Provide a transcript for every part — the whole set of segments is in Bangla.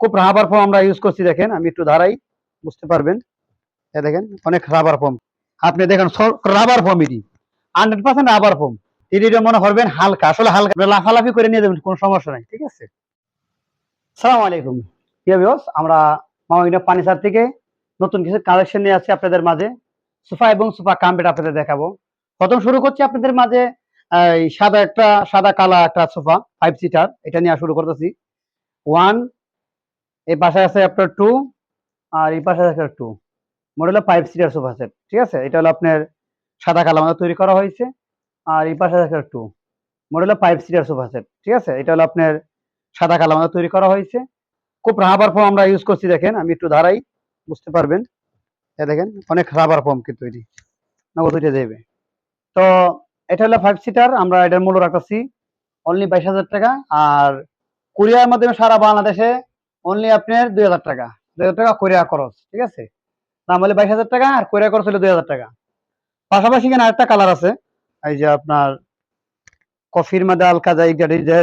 খুব রাবার ফর্ম আমরা ইউজ করছি দেখেন আমি একটু ধারাই বুঝতে পারবেন? দেখেন অনেক রাবার ফর্ম আপনি দেখেন রাবার ফর্ম এটি হান্ড্রেড পার্সেন্ট রাবার ফর্ম এটি মনে করবেন হালকা আসলে হালকা। লাফালাফি করে নিয়ে যাবেন কোনো সমস্যা নাই ঠিক আছে? সালাম আলাইকুম। প্রিয় viewers, আমরা মামাগিনা থেকে নতুন কিছু কালেকশন নিয়ে আসছি আপনাদের মাঝে। সোফা এবং সোফা কাম্পেট আপনাদের দেখাবো। প্রথম শুরু করছি আপনাদের মাঝে সাদা একটা সাদা কালা একটা সোফা ফাইভ সিটার এটা নিয়ে শুরু করতেছি। ওয়ান এই পাশে আছে আপনার টু আর এই পাশে আছে two model five seater sofa set ঠিক আছে? এটা হলো আপনার সাদা কালো মধ্যে তৈরি করা হয়েছে। আর এই পাশে আছে two model five seater sofa set ঠিক আছে? এটা হলো আপনার সাদা কালো মধ্যে তৈরি করা হয়েছে। খুব রাবার ফর্ম আমরা ইউজ করছি, দেখেন। আমি একটু ধারাই বুঝতে পারবেন? দেখেন, অনেক রাবার ফর্ম কিন্তু এটি। নগদ উঠে দেবে। তো এটা হলো ফাইভ সিটার আমরা এটার মূল্য রাখতেছি অনলি বাইশ হাজার টাকা। আর কুরিয়ার মাধ্যমে সারা বাংলাদেশে অনলি আপনার দুই হাজার টাকা। দুই হাজার টাকা কোরিয়া খরচ, ঠিক আছে? দাম হলে বাইশ হাজার টাকা আর কোরিয়া খরচ হলে দুই হাজার টাকা। পাশাপাশি এখানে আরেকটা কালার আছে। এই যে আপনার কফির মধ্যে আলকা যাই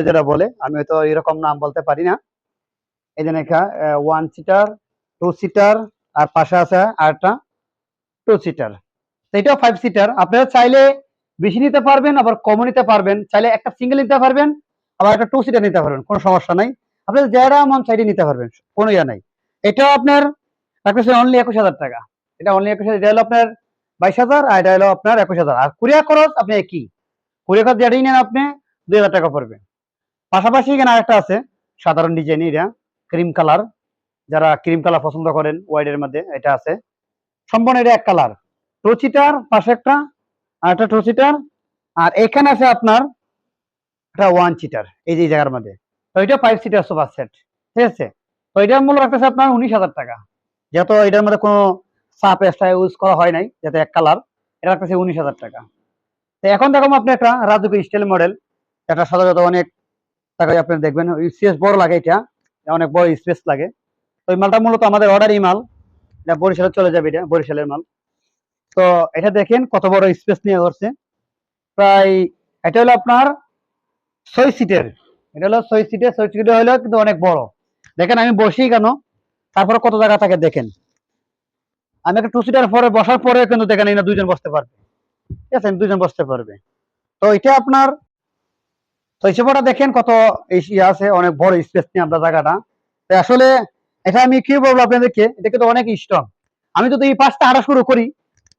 যেটা বলে, আমি হয়তো এরকম নাম বলতে পারি না। এই যে লেখা ওয়ান সিটার টু সিটার আর পাশে আছে আরেকটা টু সিটার এটাও ফাইভ সিটার আপনারা চাইলে বেশি নিতে পারবেন, আবার কমও নিতে পারবেন। চাইলে একটা সিঙ্গেল নিতে পারবেন, আবার একটা টু সিটার নিতে পারবেন, কোনো সমস্যা নাই। আপনাদের যারা মন সাইডে নিতে পারবেন, কোনো ইয়া নাই। এটাও আপনার রাখতেছে অনলি একুশ হাজার টাকা। এটা অনলি একুশ হাজার, এটা হলো আপনার বাইশ হাজার, আর এটা হলো আপনার একুশ হাজার। আর কুরিয়া খরচ আপনি একই। কুরিয়া খরচ যেটাই নেন আপনি, দুই হাজার টাকা পড়বে। পাশাপাশি এখানে আরেকটা আছে, সাধারণ ডিজাইন এটা ক্রিম কালার যারা ক্রিম কালার পছন্দ করেন ওয়াইডের মধ্যে এটা আছে। সম্পূর্ণ এটা এক কালার টু সিটার পাশে একটা, আর একটা টু সিটার আর এখানে আছে আপনার, একটা ওয়ান চিটার এই যে জায়গার মধ্যে। এটা ফাইভ সিটার সোফা সেট ঠিক আছে? তো এটার মূল্য রাখতেছে আপনার উনিশ হাজার টাকা। যেহেতু এটার মধ্যে কোনো সাপ এক্সট্রা ইউজ করা হয় নাই যাতে এক কালার এটা রাখতেছে উনিশ হাজার টাকা। তো এখন দেখুন আপনি একটা রাজুকি স্টাইল মডেল এটা সাধারণত অনেক টাকায় আপনি দেখবেন স্পেস বড় লাগে এটা, অনেক বড় স্পেস লাগে। তো এই মালটা মূলত আমাদের অর্ডারই মাল, এটা বরিশালে চলে যাবে এটা, বরিশালের মাল। তো এটা দেখেন কত বড় স্পেস নিয়ে করছে প্রায়, এটা হলো আপনার ছয় সিটের এটা হলো ছয় সিটের ছয় সিটের হলো কিন্তু অনেক বড়। দেখেন আমি বসি কেন? তারপরে কত জায়গা থাকে দেখেন। আমি একটা টু সিটার পরে বসার পরে কিন্তু দেখেন এখানে দুইজন বসতে পারবে। ঠিক আছে, দুইজন বসতে পারবে। তো এটা আপনার, তো হিসেবটা দেখেন কত ইয়ে আছে, অনেক বড় স্পেস নিয়ে আপনার জায়গাটা। তো আসলে এটা আমি কি বলব আপনাদেরকে, এটা কিন্তু অনেক স্ট্রং আমি যদি এই পাঁচটা হাঁটা শুরু করি,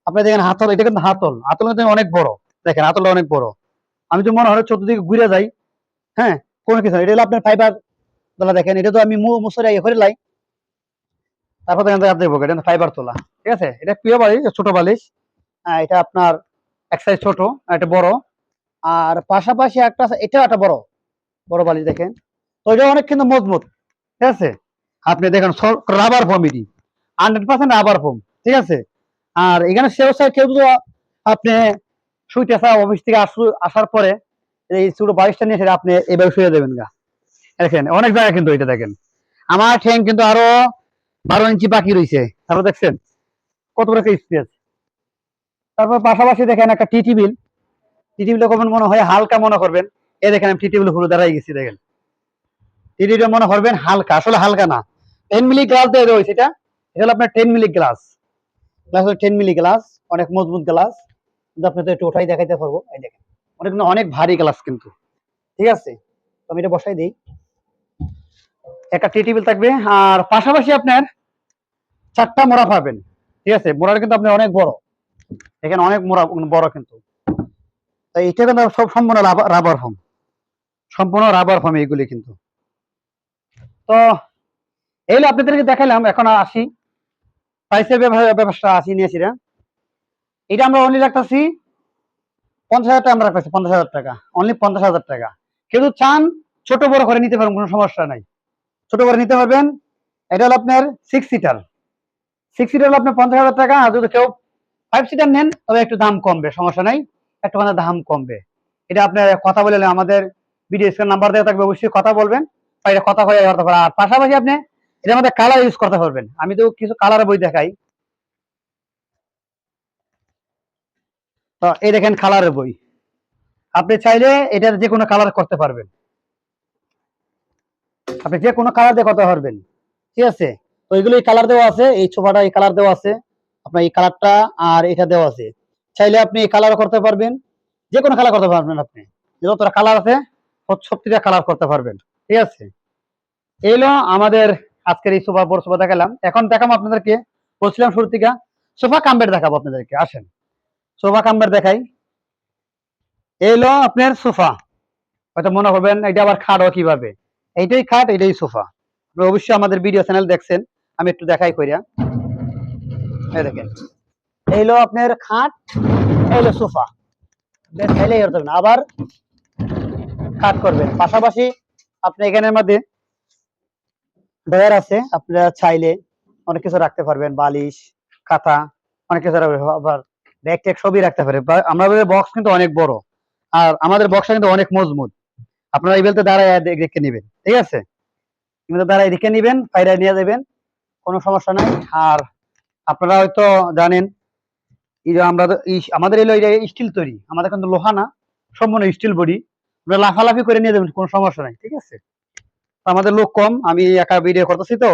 আপনি দেখেন হাতল, এটা কিন্তু হাতল। হাতল কিন্তু অনেক বড়। দেখেন হাতলটা অনেক বড়। আমি তো মনে হয় চতুর্দিকে ঘুরে যাই হ্যাঁ কোনো কিছু এটা হলো আপনার ফাইবার তোলা দেখেন এটা তো আমি মুসরে ইয়ে করে লাই। তারপর দেখেন আপনি এটা ফাইবার তোলা ঠিক আছে? এটা প্রিয় বালিশ ছোট বালিশ। হ্যাঁ, এটা আপনার এক সাইজ ছোট এটা বড়। আর পাশাপাশি একটা এটাও একটা বড়। বড় বালিশ দেখেন। তো এটা অনেক কিন্তু মজবুত ঠিক আছে? আপনি দেখেন রাবার ফোম এটি। হান্ড্রেড পার্সেন্ট রাবার ফোম ঠিক আছে? আর এখানে সেও কেউ যদি আপনি শুইতে আসা অফিস থেকে আসু- আসার পরে এই ছোট বালিশটা নিয়ে আপনি এভাবে শুয়ে দেবেন গা। দেখেন, অনেক জায়গা কিন্তু এটা দেখেন। আমার ঠ্যাং কিন্তু আরও বারো ইঞ্চি বাকি রয়েছে তারপর দেখছেন, কত বড় স্পেস। তারপর পাশাপাশি দেখেন একটা টি টেবিল টি টেবিল কখন মনে হয় হালকা মনে করবেন এ দেখেন আমি টি টেবিল পুরো দাঁড়াই গেছি, দেখেন। টি টেবিল মনে করবেন হালকা, আসলে হালকা না। টেন মিলি গ্লাস দিয়ে রয়েছে এটা। এটা হলো আপনার টেন মিলি গ্লাস গ্লাস হলো টেন মিলি গ্লাস অনেক মজবুত গ্লাস কিন্তু আপনাদের একটু ওঠাই দেখাইতে পারব। এই দেখেন। অনেক অনেক ভারী গ্লাস কিন্তু। ঠিক আছে? আমি এটা বসাই দিই। একটা টি টেবিল থাকবে। আর পাশাপাশি আপনার চারটা মোড়া পাবেন। ঠিক আছে? মোড়াটা কিন্তু আপনি অনেক বড়। এখানে অনেক মোড়া বড় কিন্তু। তো এটা কিন্তু সব সম্পূর্ণ রাবার ফোম সম্পূর্ণ রাবার ফোম এইগুলি কিন্তু। তো এই আপনাদেরকে দেখাইলাম এখন আসি। প্রাইসের ব্যবস্থা আসি নিয়েছি এটা আমরা অনলি রাখতেছি পঞ্চাশ হাজার টাকা পঞ্চাশ হাজার টাকা। অনলি পঞ্চাশ হাজার টাকা। চান, ছোট বড় করে নিতে পারবেন, কোনো সমস্যা নাই। ছোট করে নিতে পারবেন, এটা হলো আপনার সিক্স সিটার সিক্স সিটার হলো আপনার পঞ্চাশ হাজার টাকা, আর যদি কেউ ফাইভ সিটার নেন, তবে একটু দাম কমবে, সমস্যা নাই। একটু দাম কমবে। এটা আপনার কথা বলে আমাদের ভিডিও স্ক্রিন নাম্বার দেওয়া থাকবে, অবশ্যই কথা বলবেন। এটা কথা হয়ে আর পাশাপাশি আপনি এটার মধ্যে কালার ইউজ করতে পারবেন। আমি তো কিছু কালার বই দেখাই। এই দেখেন কালারের বই। আপনি চাইলে এটার যে কোনো কালার করতে পারবেন। আপনি যে কোনো কালার দিয়ে করতে পারবেন। ঠিক আছে? তো এগুলো এই কালার দেওয়া আছে, এই সোফাটা এই কালার দেওয়া আছে, আপনার এই কালারটা আর এটা দেওয়া আছে। চাইলে আপনি এই কালার করতে পারবেন। যে কোনো কালার করতে পারবেন আপনি। যতটা কালার আছে সত্যিটা কালার করতে পারবেন। ঠিক আছে? এই হলো আমাদের আজকের এই সোফা বড় সোফা দেখালাম। এখন দেখাবো আপনাদেরকে, বলছিলাম শুরু থেকে সোফা কাম্বের দেখাবো আপনাদেরকে। আসেন। সোফা কাম্বের দেখাই। এই হলো আপনার সোফা। হয়তো মনে করবেন, এটা আবার খাটও কীভাবে? এইটাই খাট এটাই সোফা। আপনি অবশ্যই আমাদের ভিডিও চ্যানেল দেখছেন, আমি একটু দেখাই এই দেখেন। এই হলো আপনার খাট, এই হলো সোফা। চাইলেই আবার কাট করবেন। পাশাপাশি আপনি এখানের মধ্যে ডয়ার আছে, আপনারা চাইলে অনেক কিছু রাখতে পারবেন, বালিশ, খাতা, অনেক কিছু আবার ব্যাগ ট্যাগ সবই রাখতে পারে। আমাদের বক্স কিন্তু অনেক বড়। আর আমাদের বক্সটা কিন্তু অনেক মজবুত। আপনারা এই বেলতে দাঁড়ায় দেখে নেবেন। ঠিক আছে? এগুলো দাঁড়ায় দেখে নেবেন পায়রা নিয়ে যাবেন, কোনো সমস্যা নাই। আর আপনারা হয়তো জানেন আমরা আমাদের এলো এটা স্টিল তৈরি। আমাদের কিন্তু লোহা না, সম্পূর্ণ স্টিল বডি আপনারা লাফালাফি করে নিয়ে যাবেন, কোনো সমস্যা নাই। ঠিক আছে? আমাদের লোক কম, আমি একা ভিডিও করতেছি তো।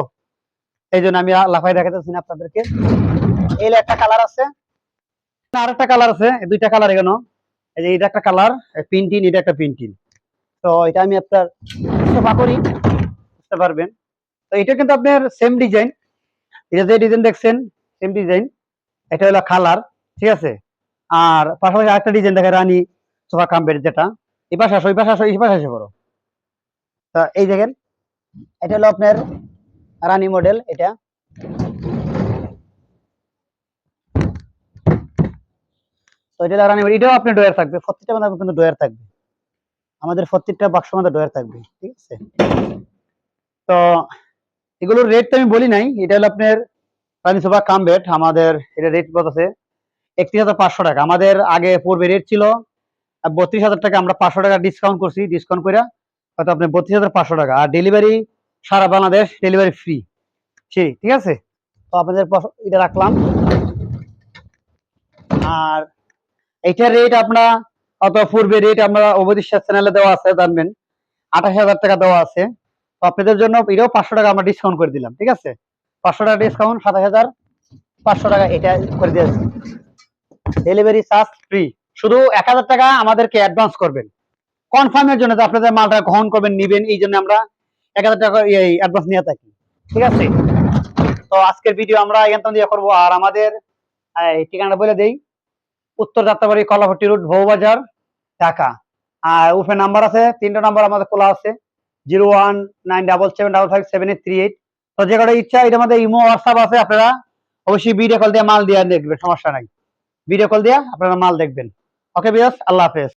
এই জন্য আমি লাফাই দেখাতেছি না আপনাদেরকে। এই একটা কালার আছে আর একটা কালার আছে দুইটা কালার এখানে। এই যে এটা একটা কালার পিন্টিন এটা একটা পিন্টিন তো এটা আমি আপনার সোফা করি, বুঝতে পারবেন। তো এটা কিন্তু আপনার সেম ডিজাইন এটা যে ডিজাইন দেখছেন সেম ডিজাইন এটা হলো কালার ঠিক আছে? আর পাশাপাশি আরেকটা ডিজাইন দেখে রানী সোফা কাম্পের যেটা। এই পাশে আসো, এই পাশে আসো, এই পাশে আসে করো তা এই দেখেন, এটা হলো আপনার রানী মডেল এটা। তো এটা হলো এটাও আপনার ডয়ার থাকবে প্রত্যেকটা মধ্যে কিন্তু ডয়ার থাকবে। আমাদের প্রত্যেকটা বাক্স মধ্যে ডয়ার থাকবে, ঠিক আছে? তো এগুলোর রেট তো আমি বলি নাই, এটা হলো আপনার রানী সোফা কাম আমাদের এটা রেট কত আছে? একত্রিশ হাজার পাঁচশো টাকা। আমাদের আগে পূর্বে রেট ছিল বত্রিশ হাজার টাকা, আমরা পাঁচশো টাকা ডিসকাউন্ট করছি ডিসকাউন্ট করে হয়তো আপনি বত্রিশ হাজার পাঁচশো টাকা। আর ডেলিভারি সারা বাংলাদেশ ডেলিভারি ফ্রি ঠিক আছে? তো আপনাদের এটা রাখলাম। আর এইটার রেট আপনার অত পূর্বে রেট আমরা অবদিশ্বাস চ্যানেলে দেওয়া আছে, জানবেন। আঠাশ হাজার টাকা দেওয়া আছে। আপনাদের জন্য এটাও পাঁচশো টাকা আমরা ডিসকাউন্ট করে দিলাম, ঠিক আছে? পাঁচশো টাকা ডিসকাউন্ট সাতাশ হাজার পাঁচশো টাকা এটা করে দিয়েছি ডেলিভারি চার্জ ফ্রি শুধু এক হাজার টাকা আমাদেরকে অ্যাডভান্স করবেন। কনফার্মের জন্য আপনাদের মালটা গ্রহণ করবেন, নিবেন, এই জন্য আমরা এক হাজার টাকা অ্যাডভান্স নিয়ে থাকি, ঠিক আছে? তো আজকের ভিডিও আমরা এখান দিয়ে করব। আর আমাদের, এই ঠিকানা বলে দেই। উত্তর যাত্রাবাড়ি কলাভট্টি রোড বউবাজার, ঢাকা। আর উফে নাম্বার আছে, তিনটা নাম্বার আমাদের খোলা আছে, zero one nine double seven double five seven eight three eight. তো যে কটা ইচ্ছা এটা আমাদের ইমো, হোয়াটসঅ্যাপ আছে আপনারা অবশ্যই ভিডিও কল দিয়ে মাল দিয়ে দেখবেন, সমস্যা নাই। ভিডিও কল দিয়ে আপনারা মাল দেখবেন। ওকে বিয়াস আল্লাহ হাফেজ।